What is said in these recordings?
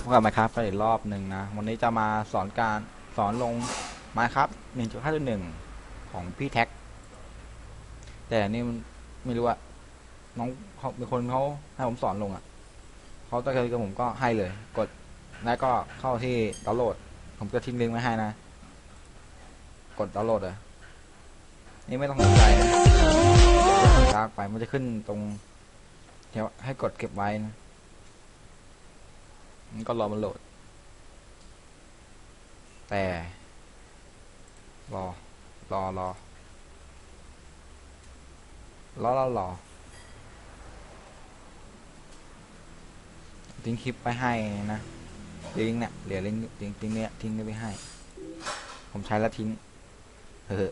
พบกับไมครับกันอีกรอบหนึ่งนะ วันนี้จะมาสอนการสอนลงไมครับหนึ่งจุดห้าหนึ่งของพี่แท็ก แต่นี่ไม่รู้ว่าน้องเขาเป็นคนเขาให้ผมสอนลงอะเขาตะเกียกับผมก็ให้เลย กดแล้วก็เข้าที่ดาวน์โหลด ผมจะทิ้งลิงก์ไว้ให้นะ กดดาวน์โหลดเลยนี่ไม่ต้องสนใจนะลากไปมันจะขึ้นตรงเดี๋ยวให้กดเก็บไว้นะ มันก็รอมันโหลด แต่ รอ รอรอรอรอรอทิ้งคลิปไปให้นะลิงเนี่ยเหลือลิงก์ลิงก์ลิงเนี่ยทิ้งไปให้ ผมใช้แล้วทิ้งเฮ้อ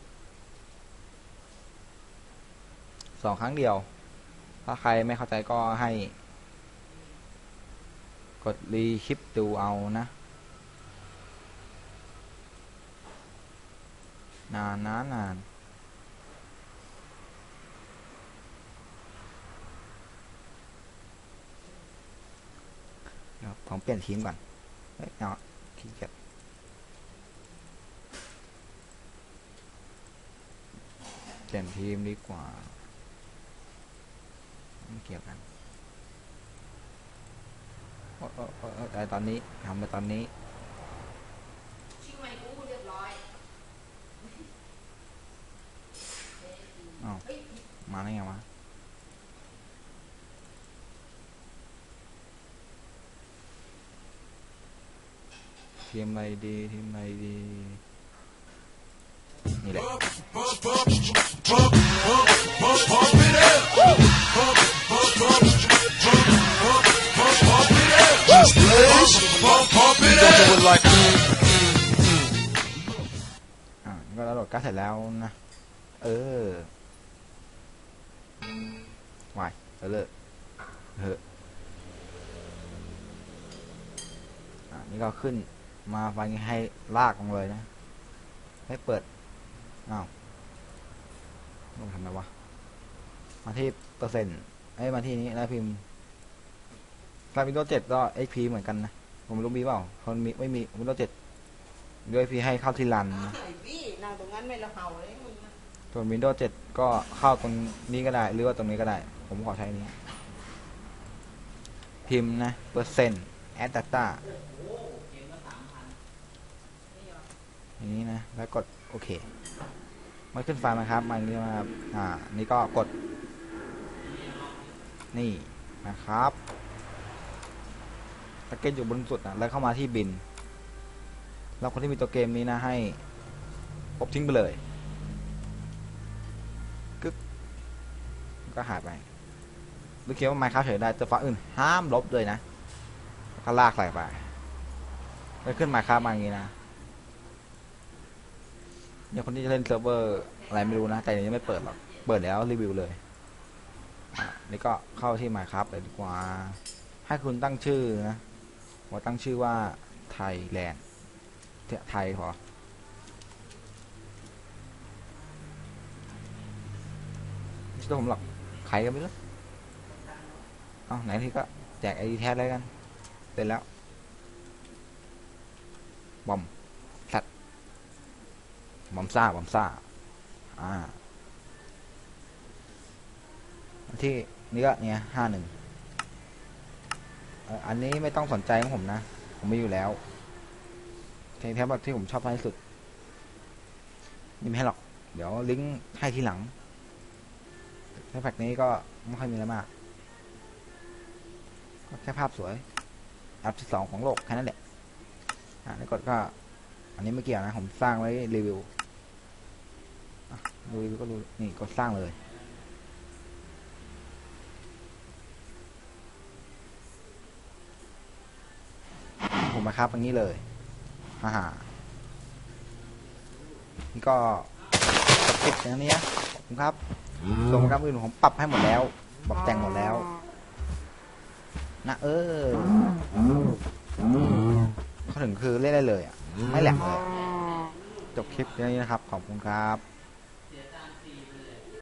สองครั้งเดียว ถ้าใครไม่เข้าใจก็ให้ กดรีคลิปดูเอานะ นานนานนานผมเปลี่ยนทีมก่อนเฮ้ยเอาขี้เกียจเปลี่ยนทีมดีกว่า เกี่ยวกัน อ้โอ้โอ้โอ้แต่ตอนนี้ทำไปตอนนี้ชิงไมกูเรียบร้อยอ้าวเฮ้ยมาได้ไงวะทีมอะไรดีทีมอะไรดี นี่แหละ อ่านี่ก็ดาวโหลดการ์ดเสร็จแล้วนะ เออวายเออเลอะเฮ้ออ่านี่ก็ขึ้นมาไฟให้ลากลงเลยนะ ให้เปิด อ้าวลงทำไมวะ มาที่เปอร์เซ็นต์ไอ้ยมาที่นี้แล้วพิมพ์ถ้าวินโดว์เจ็ดก็ XP เหมือนกันนะ ผมไม่รู้มีเปล่าคนมีไม่มีวินโดว์เจ็ดด้วย XP ให้เข้าที่รันนะไอ้พี่นั่งตรงนั้นไม่ละเห่าเลยมึงนะส่วน Windows 7 ก็เข้าตรงนี้ก็ได้ หรือว่าตรงนี้ก็ได้ ผมขอใช้นี้ พิมพ์นะเปอร์เซ็นต์ add data อย่างนี้นะ แล้วกดโอเค มันขึ้นไฟล์มาครับมาอย่างนี้นะครับ อ่า นี่ก็กด นี่นะครับ ตะเก็ตอยู่บนสุดนะแล้วเข้ามาที่บิน แล้วคนที่มีตัวเกมนี้นะให้ลบทิ้งไปเลยก็หายไปหรือเขียนว่าไมค์ค้าเฉยได้แต่ฝั่งอื่นห้ามลบเลยนะแล้วก็ลากใส่ไปแล้วขึ้นไมค์ค้ามาอย่างนี้นะเนี่ยคนที่จะเล่นเซิร์ฟเวอร์อะไรไม่รู้นะ แต่ยังไม่เปิดหรอก เปิดแล้วรีวิวเลยอะนี่ก็เข้าที่ไมค์ครับเลยดีกว่า ให้คุณตั้งชื่อนะ ว่าตั้งชื่อว่าไทยแลนด์ไทยพอไม่ใช่ตัวผมหรอกใครก็ไม่รู้เอาไหนที่ก็แจกไอดีแท้เลยกันเสร็จแล้วบอมสัตว์บอมซ่าบอมซ่าอ่าที่นี่ก็เนี่ยห้าหนึ่ง อันนี้ไม่ต้องสนใจของผมนะ ผมไม่อยู่แล้วเพลงแท้แบบที่ผมชอบมากที่สุดนี่ไม่ให้หรอก เดี๋ยวลิงก์ให้ทีหลังแค่แฟกนี้ก็ไม่ค่อยมีอะไรมาก ก็แค่ภาพสวย อันที่สองของโลกแค่นั้นแหละ อ่าแล้วกดก็ อันนี้ไม่เกี่ยวนะ ผมสร้างไว้รีวิวรีวิวก็รู้นี่กดสร้างเลย ผมมาครับอย่างนี้เลยฮ่าฮ่านี่ก็ปิดอย่างนี้นะขอบคุณครับส่วนโปรแกรมอื่นผมปรับให้หมดแล้วปรับแต่งหมดแล้ว นะเออเขาถึงคือเล่นได้เลยอะไม่แหลกเลย จบคลิปแค่นี้นะครับ ขอบคุณครับ